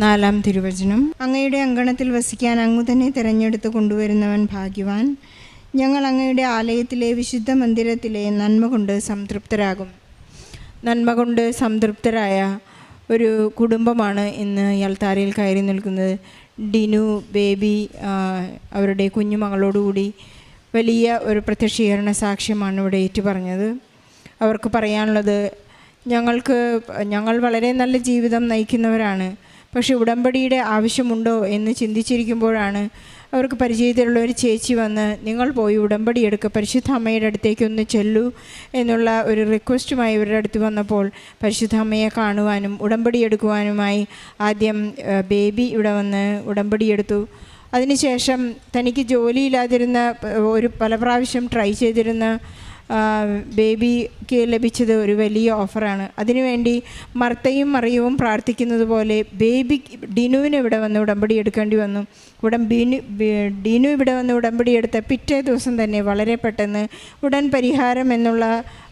നാലാം തിരുവചനം. അങ്ങയുടെ അങ്കണത്തിൽ വസിക്കാൻ അങ്ങു തന്നെ തിരഞ്ഞെടുത്ത് കൊണ്ടുവരുന്നവൻ ഭാഗ്യവാൻ. ഞങ്ങൾ അങ്ങയുടെ ആലയത്തിലെ വിശുദ്ധ മന്ദിരത്തിലെ നന്മ കൊണ്ട് സംതൃപ്തരാകും. നന്മ കൊണ്ട് സംതൃപ്തരായ ഒരു കുടുംബമാണ് ഇന്ന് യൽത്താരയിൽ കയറി നിൽക്കുന്നത്. ഡിനു ബേബി അവരുടെ കുഞ്ഞുമകളോടുകൂടി വലിയ ഒരു പ്രത്യക്ഷീകരണ സാക്ഷ്യമാണ് ഇവിടെ ഏറ്റുപറഞ്ഞത്. അവർക്ക് പറയാനുള്ളത് ഞങ്ങൾക്ക് ഞങ്ങൾ വളരെ നല്ല ജീവിതം നയിക്കുന്നവരാണ്. പക്ഷെ ഉടമ്പടിയുടെ ആവശ്യമുണ്ടോ എന്ന് ചിന്തിച്ചിരിക്കുമ്പോഴാണ് അവർക്ക് പരിചയത്തിലുള്ള ഒരു ചേച്ചി വന്ന് നിങ്ങൾ പോയി ഉടമ്പടി എടുക്കുക പരിശുദ്ധ അമ്മയുടെ അടുത്തേക്ക് ഒന്ന് ചെല്ലൂ എന്നുള്ള ഒരു റിക്വസ്റ്റുമായി ഇവരുടെ അടുത്ത് വന്നപ്പോൾ പരിശുദ്ധ അമ്മയെ കാണുവാനും ഉടമ്പടി എടുക്കുവാനുമായി ആദ്യം ബേബി ഇവിടെ വന്ന് ഉടമ്പടി എടുത്തു. അതിനുശേഷം തനിക്ക് ജോലിയില്ലാതിരുന്ന ഒരു പല പ്രാവശ്യം ട്രൈ ചെയ്തിരുന്ന ബേബിക്ക് ലഭിച്ചത് ഒരു വലിയ ഓഫറാണ്. അതിനുവേണ്ടി മർത്തയും മറിയവും പ്രാർത്ഥിക്കുന്നത് പോലെ ബേബി ഡിനുവിന് ഇവിടെ വന്ന് ഉടമ്പടി എടുക്കേണ്ടി വന്നു. ഉടൻ ബിനു ഡിനു ഇവിടെ വന്ന് ഉടമ്പടി എടുത്ത പിറ്റേ ദിവസം തന്നെ വളരെ പെട്ടെന്ന് ഉടൻ പരിഹാരം എന്നുള്ള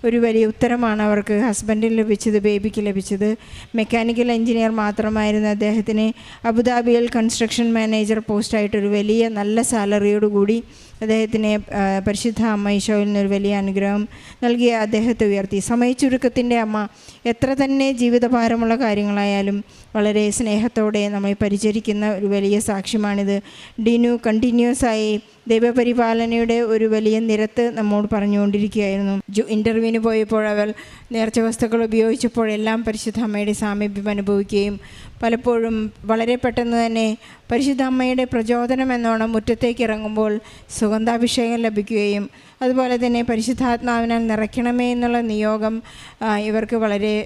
ഒരു വലിയ ഉത്തരമാണ് അവർക്ക് ഹസ്ബൻഡിന് ലഭിച്ചത് ബേബിക്ക് ലഭിച്ചത്. മെക്കാനിക്കൽ എഞ്ചിനീയർ മാത്രമായിരുന്ന അദ്ദേഹത്തിന് അബുദാബിയിൽ കൺസ്ട്രക്ഷൻ മാനേജർ പോസ്റ്റായിട്ടൊരു വലിയ നല്ല സാലറിയോടുകൂടി അദ്ദേഹത്തിന് പരിശുദ്ധ അമ്മ ഈശോയിൽ നിന്നൊരു വലിയ അനുഗ്രഹം നൽകി അദ്ദേഹത്തെ ഉയർത്തി. സമയച്ചുരുക്കത്തിന്റെ അമ്മ എത്ര തന്നെ ജീവിതഭാരമുള്ള കാര്യങ്ങളായാലും വളരെ സ്നേഹത്തോടെ നമ്മെ പരിചരിക്കുന്ന ഒരു വലിയ സാക്ഷ്യമാണിത്. ഡിനു കണ്ടിന്യൂസ് ആയി ദൈവപരിപാലനയുടെ ഒരു വലിയ നിരത്ത് നമ്മോട് പറഞ്ഞുകൊണ്ടിരിക്കുകയായിരുന്നു. ജു ഇന്റർവ്യൂവിന് പോയപ്പോൾ അവൾ നേർച്ച വസ്തുക്കൾ ഉപയോഗിച്ചപ്പോഴെല്ലാം പരിശുദ്ധ അമ്മയുടെ സാമീപ്യം അനുഭവിക്കുകയും പലപ്പോഴും വളരെ പെട്ടെന്ന് തന്നെ പരിശുദ്ധ അമ്മയുടെ പ്രചോദനം എന്നോണം മുറ്റത്തേക്ക് ഇറങ്ങുമ്പോൾ സുഗന്ധാഭിഷേകം ലഭിക്കുകയും അതുപോലെ തന്നെ പരിശുദ്ധാത്മാവിനാൽ നിറയ്ക്കണമേ എന്നുള്ള നിയോഗം ഇവർക്ക് വളരെ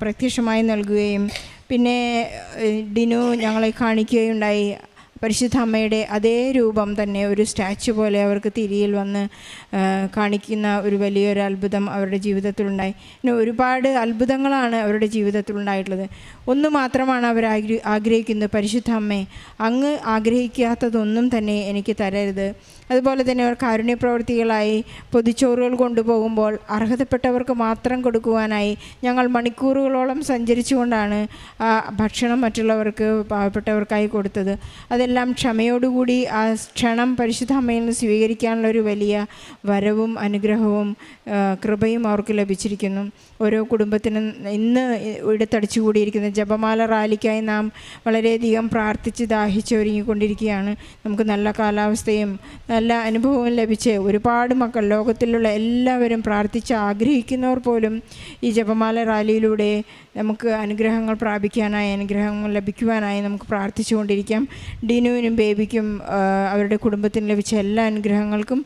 പ്രത്യക്ഷമായി നൽകുകയും പിന്നെ ഡിനു ഞങ്ങളെ കാണിക്കുകയുണ്ടായി. പരിശുദ്ധ അമ്മയുടെ അതേ രൂപം തന്നെ ഒരു സ്റ്റാച്ചു പോലെ അവർക്ക് തിരിയിൽ വന്ന് കാണിക്കുന്ന ഒരു വലിയൊരു അത്ഭുതം അവരുടെ ജീവിതത്തിലുണ്ടായി. പിന്നെ ഒരുപാട് അത്ഭുതങ്ങളാണ് അവരുടെ ജീവിതത്തിലുണ്ടായിട്ടുള്ളത്. ഒന്ന് മാത്രമാണ് അവർ ആഗ്ര ആഗ്രഹിക്കുന്നത്. പരിശുദ്ധ അമ്മേ അങ്ങ് ആഗ്രഹിക്കാത്തതൊന്നും തന്നെ എനിക്ക് തരരുത്. അതുപോലെ തന്നെ അവർ കാരുണ്യപ്രവൃത്തികളായി പൊതിച്ചോറുകൾ കൊണ്ടുപോകുമ്പോൾ അർഹതപ്പെട്ടവർക്ക് മാത്രം കൊടുക്കുവാനായി ഞങ്ങൾ മണിക്കൂറുകളോളം സഞ്ചരിച്ചുകൊണ്ടാണ് ഭക്ഷണം മറ്റുള്ളവർക്ക് പാവപ്പെട്ടവർക്കായി കൊടുത്തത്. അതെല്ലാം ക്ഷമയോടുകൂടി ആ ക്ഷണം പരിശുദ്ധ അമ്മയിൽ നിന്ന് സ്വീകരിക്കാനുള്ള ഒരു വലിയ വരവും അനുഗ്രഹവും കൃപയും അവർക്ക് ലഭിച്ചിരിക്കുന്നു. ഓരോ കുടുംബത്തിനും ഇന്ന് ഇടത്തടിച്ചു കൂടിയിരിക്കുന്ന ജപമാല റാലിക്കായി നാം വളരെയധികം പ്രാർത്ഥിച്ച് ദാഹിച്ചൊരുങ്ങിക്കൊണ്ടിരിക്കുകയാണ് നമുക്ക് നല്ല കാലാവസ്ഥയും നല്ല അനുഭവവും ലഭിച്ച് ഒരുപാട് മക്കൾ ലോകത്തിലുള്ള എല്ലാവരും പ്രാർത്ഥിച്ച് ആഗ്രഹിക്കുന്നവർ പോലും ഈ ജപമാല റാലിയിലൂടെ നമുക്ക് അനുഗ്രഹങ്ങൾ പ്രാപിക്കാനായി അനുഗ്രഹങ്ങൾ ലഭിക്കുവാനായി നമുക്ക് പ്രാർത്ഥിച്ചുകൊണ്ടിരിക്കാം. ഡിനുവിനും ബേബിക്കും അവരുടെ കുടുംബത്തിന് ലഭിച്ച എല്ലാ അനുഗ്രഹങ്ങൾക്കും